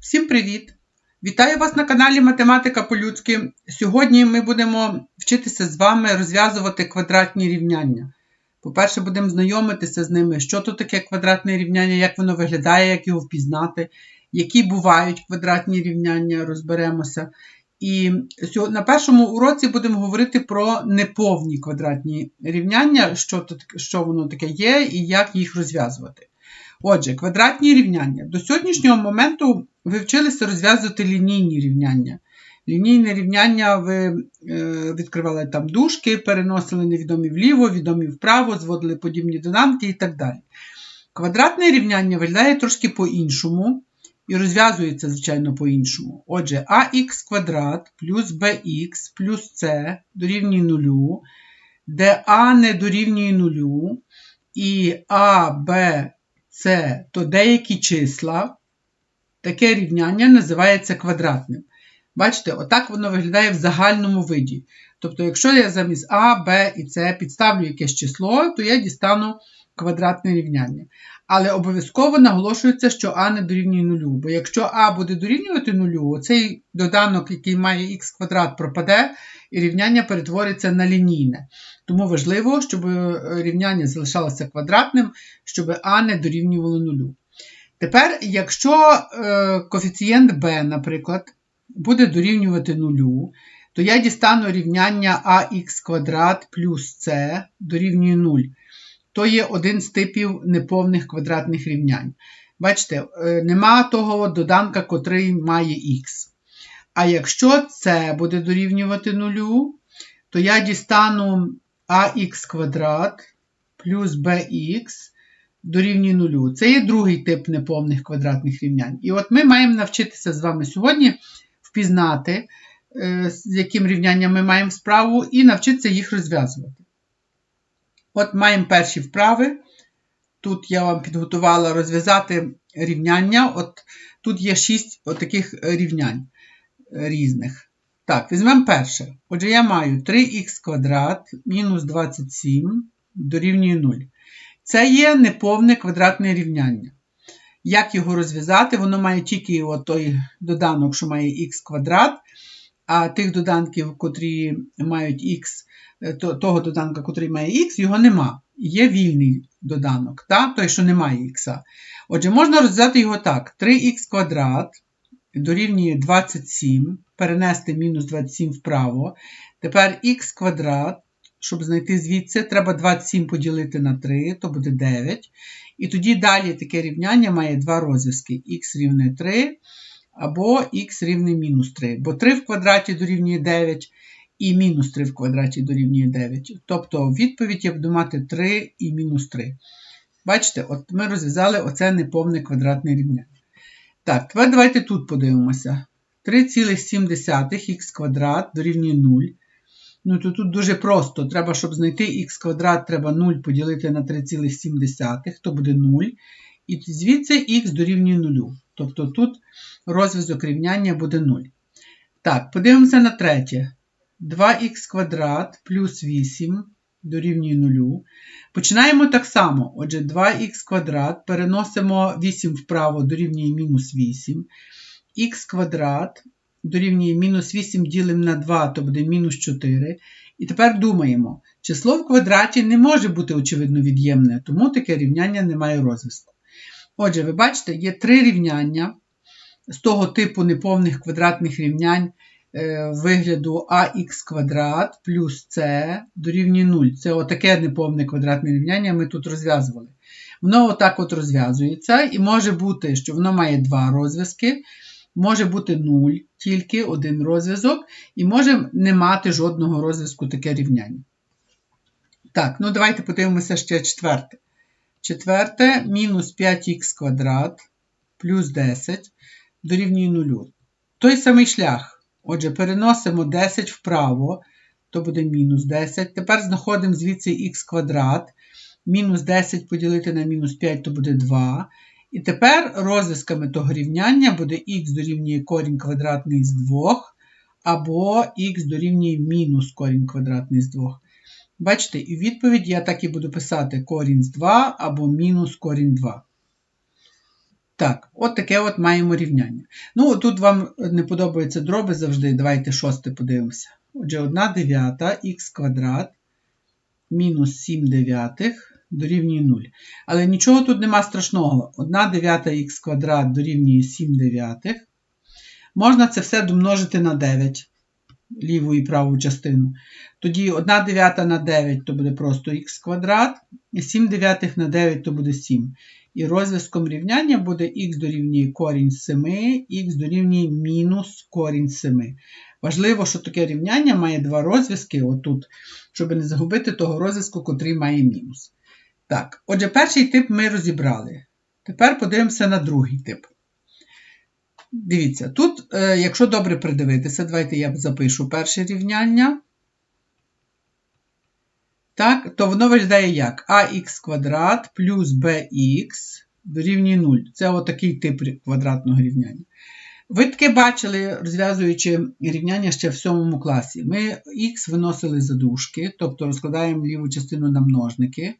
Всім привіт! Вітаю вас на каналі Математика по-людськи. Сьогодні ми будемо вчитися з вами розв'язувати квадратні рівняння. По-перше, будемо знайомитися з ними, що то таке квадратне рівняння, як воно виглядає, як його впізнати, які бувають квадратні рівняння, розберемося. І на першому уроці будемо говорити про неповні квадратні рівняння, що, то, що воно таке є і як їх розв'язувати. Отже, квадратні рівняння. До сьогоднішнього моменту ви вчилися розв'язувати лінійні рівняння. Лінійне рівняння ви е, відкривали там дужки, переносили невідомі вліво, відомі вправо, зводили подібні доданки і так далі. Квадратне рівняння виглядає трошки по-іншому і розв'язується, звичайно, по-іншому. Отже, ax квадрат плюс bx плюс c дорівнює нулю, де а не дорівнює нулю, і а, б, це то деякі числа, таке рівняння називається квадратним. Бачите, отак воно виглядає в загальному виді. Тобто, якщо я замість А, Б і С підставлю якесь число, то я дістану квадратне рівняння. Але обов'язково наголошується, що А не дорівнює нулю. Бо якщо А буде дорівнювати нулю, оцей доданок, який має х квадрат, пропаде, і рівняння перетвориться на лінійне. Тому важливо, щоб е, рівняння залишалося квадратним, щоб А не дорівнювало нулю. Тепер, якщо е, коефіцієнт b, наприклад, буде дорівнювати нулю, то я дістану рівняння ax квадрат плюс c дорівнює 0. То є один з типів неповних квадратних рівнянь. Бачите, е, нема того доданка, котрий має х. А якщо це буде дорівнювати нулю, то я дістану ax квадрат плюс bx дорівнює нулю. Це є другий тип неповних квадратних рівнянь. І от ми маємо навчитися з вами сьогодні впізнати, е, з яким рівнянням ми маємо справу, і навчитися їх розв'язувати. От маємо перші вправи. Тут я вам підготувала розв'язати рівняння. От Тут є шість таких рівнянь різних. Так, візьмемо перше. Отже, я маю 3х квадрат мінус 27 дорівнює 0. Це є неповне квадратне рівняння. Як його розв'язати? Воно має тільки той доданок, що має х квадрат, а тих доданків, котрі мають х, е, того доданка, котрий має х, його нема. Є вільний доданок, та? той, що не має х. Отже, можна розв'язати його так: 3х квадрат дорівнює 27, перенести мінус 27 вправо. Тепер х квадрат, щоб знайти звідси, треба 27 поділити на 3, то буде 9. І тоді далі таке рівняння має два розв'язки: х рівне 3 або х рівне мінус 3. Бо 3 в квадраті дорівнює 9 і мінус 3 в квадраті дорівнює 9. Тобто відповідь я буду мати 3 і мінус 3. Бачите, от ми розв'язали оце неповне квадратне рівняння. Так, тепер давайте тут подивимося. 3,7х квадрат дорівнює 0. Ну, то тут дуже просто. Треба, щоб знайти х квадрат, треба 0 поділити на 3,7, то буде 0. І звідси х дорівнює 0. Тобто тут розв'язок рівняння буде 0. Так, подивимося на третє. 2х квадрат плюс 8 дорівнює 0. Починаємо так само. Отже, 2х квадрат переносимо 8 вправо дорівнює мінус 8. Х квадрат дорівнює мінус 8 ділимо на 2, то буде мінус 4. І тепер думаємо, число в квадраті не може бути, очевидно, від'ємне, тому таке рівняння не має розв'язку. Отже, ви бачите, є три рівняння з того типу неповних квадратних рівнянь. Е, вигляду ax квадрат плюс c дорівнює 0. Це отаке неповне квадратне рівняння ми тут розв'язували. Воно отак от розв'язується, і може бути, що воно має два розв'язки, може бути 0, тільки один розв'язок, і може не мати жодного розв'язку таке рівняння. Так, ну давайте подивимося ще четверте. Четверте мінус 5х квадрат плюс 10 дорівнює 0. Той самий шлях. Отже, переносимо 10 вправо, то буде мінус 10. Тепер знаходимо звідси х квадрат. Мінус 10 поділити на мінус 5, то буде 2. І тепер розв'язками того рівняння буде х дорівнює корінь квадратний з 2, або х дорівнює мінус корінь квадратний з 2. Бачите, і відповідь я так і буду писати корінь з 2 або мінус корінь 2. Так, от таке от маємо рівняння. Ну, тут вам не подобаються дроби завжди. Давайте шосте подивимося. Отже, 1 дев'ята х квадрат мінус 7 дев'ятих дорівнює 0. Але нічого тут нема страшного. 1 дев'ята х квадрат дорівнює 7 дев'ятих. Можна це все домножити на 9, ліву і праву частину. Тоді 1 дев'ята на 9 то буде просто х квадрат, і 7 дев'ятих на 9 то буде 7. І розв'язком рівняння буде х дорівнює корінь 7, х дорівнює мінус корінь 7. Важливо, що таке рівняння має два розв'язки, отут, щоб не загубити того розв'язку, котрий має мінус. Так, отже, перший тип ми розібрали. Тепер подивимося на другий тип. Дивіться, тут, е, якщо добре придивитися, давайте я запишу перше рівняння. Так, то воно виглядає як ax квадрат плюс bx дорівнює 0. Це отакий тип квадратного рівняння. Ви таке бачили, розв'язуючи рівняння ще в 7 класі. Ми х виносили за дужки, тобто розкладаємо ліву частину на множники.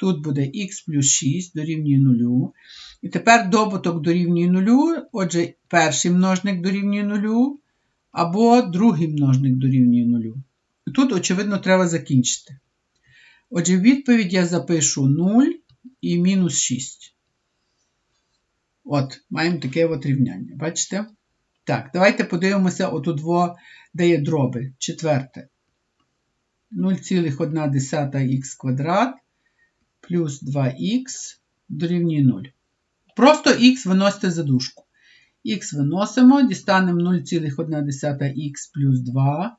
Тут буде х плюс 6 дорівнює 0. І тепер добуток дорівнює 0. Отже, перший множник дорівнює 0, або другий множник дорівнює 0. Тут, очевидно, треба закінчити. Отже, відповідь я запишу 0 і мінус 6. От, маємо таке от рівняння. Бачите? Так, давайте подивимося отут, де є дроби. Четверте. 0,1х квадрат плюс 2х дорівнює 0. Просто х виносите за дужку. Х виносимо, дістанемо 0,1х плюс 2.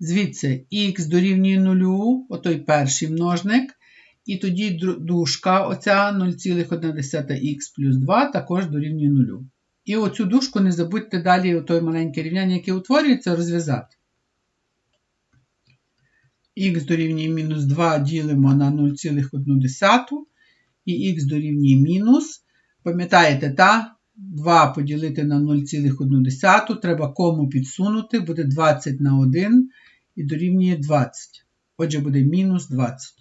Звідси х дорівнює 0, отой перший множник. І тоді дужка, оця 0,1х плюс 2 також дорівнює 0. І оцю дужку не забудьте далі той маленьке рівняння, яке утворюється, розв'язати. Х дорівнює мінус 2 ділимо на 0,1 і х дорівнює мінус. Пам'ятаєте, та? 2 поділити на 0,1 треба кому підсунути, буде 20 на 1 і дорівнює 20. Отже, буде мінус 20.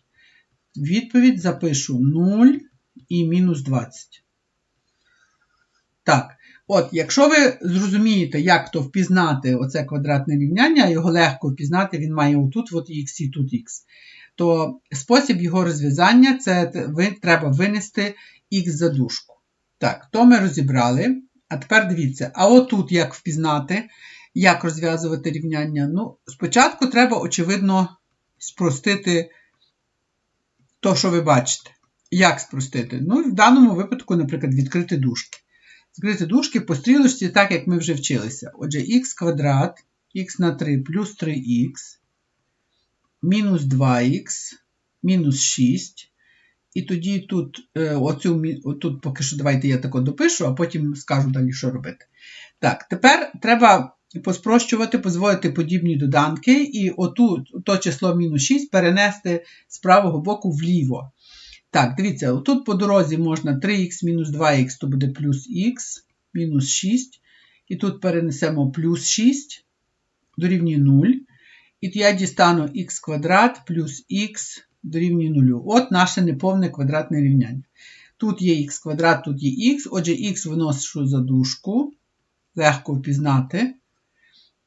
Відповідь запишу 0 і мінус 20. Так, от, якщо ви зрозумієте, як то впізнати оце квадратне рівняння, його легко впізнати, він має отут от х і тут х, то спосіб його розв'язання це ви, треба винести х за дужку. Так, то ми розібрали. А тепер дивіться, а отут як впізнати, як розв'язувати рівняння? Ну, Спочатку треба, очевидно, спростити то, що ви бачите. Як спростити? Ну, в даному випадку, наприклад, відкрити дужки. Відкрити дужки по стрілочці, так, як ми вже вчилися. Отже, х квадрат, х на 3 плюс 3х, мінус 2х, мінус 6. І тоді тут е, оцю, тут поки що давайте я тако допишу, а потім скажу далі, що робити. Так, тепер треба поспрощувати, позволити подібні доданки, і оту, то число мінус 6 перенести з правого боку вліво. Так, дивіться, тут по дорозі можна 3х мінус 2х, то буде плюс х, мінус 6. І тут перенесемо плюс 6 дорівнює 0. І я дістану х квадрат плюс х дорівнює 0. От наше неповне квадратне рівняння. Тут є х квадрат, тут є х, отже, х виношу за дужку. Легко впізнати.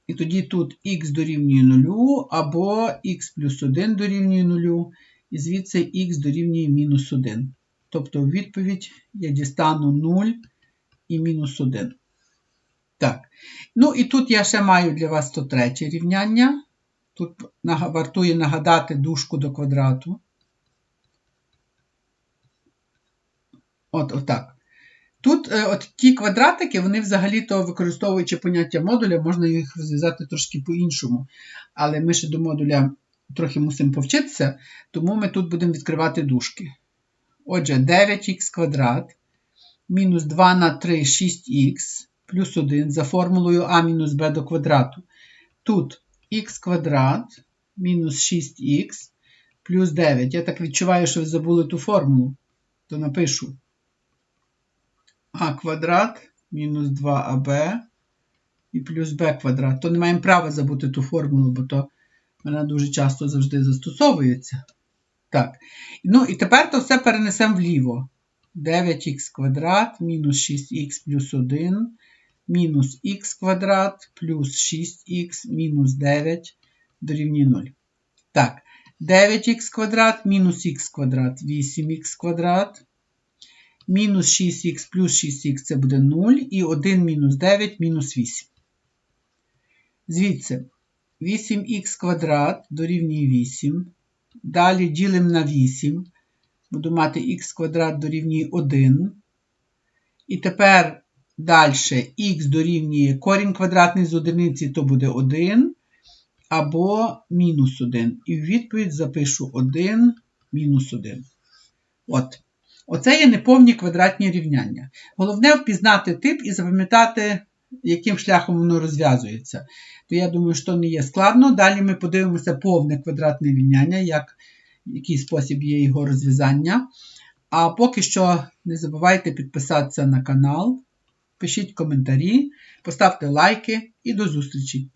І тоді тут х дорівнює 0, або х плюс 1 дорівнює 0, і звідси х дорівнює мінус 1. Тобто, в відповідь я дістану 0 і мінус 1. Так. Ну і тут я ще маю для вас 103 рівняння. Тут вартує нагадати дужку до квадрату. От, отак. Тут е, от ті квадратики, вони взагалі-то, використовуючи поняття модуля, можна їх розв'язати трошки по-іншому. Але ми ще до модуля трохи мусимо повчитися, тому ми тут будемо відкривати дужки. Отже, 9х квадрат мінус 2 на 3 6х плюс 1 за формулою а мінус b до квадрату. Тут х квадрат мінус 6х плюс 9. Я так відчуваю, що ви забули ту формулу, то напишу а квадрат мінус 2аб і плюс b квадрат. То не маємо права забути ту формулу, бо то вона дуже часто завжди застосовується. Так. Ну і тепер то все перенесемо вліво. 9х квадрат мінус 6х плюс 1 мінус х квадрат плюс 6х мінус 9 дорівнює 0. Так, 9х квадрат мінус х квадрат 8х квадрат. Мінус 6х плюс 6х це буде 0. І 1 мінус 9 мінус 8. Звідси 8х квадрат дорівнює 8. Далі ділимо на 8. Буду мати х квадрат дорівнює 1. І тепер далі х дорівнює корінь квадратний з одиниці, то буде 1 або мінус 1. І в відповідь запишу 1 мінус 1. От. Оце є неповні квадратні рівняння. Головне впізнати тип і запам'ятати, яким шляхом воно розв'язується. То я думаю, що не є складно. Далі ми подивимося повне квадратне рівняння, як, який спосіб є його розв'язання. А поки що не забувайте підписатися на канал, пишіть коментарі, поставте лайки і до зустрічі!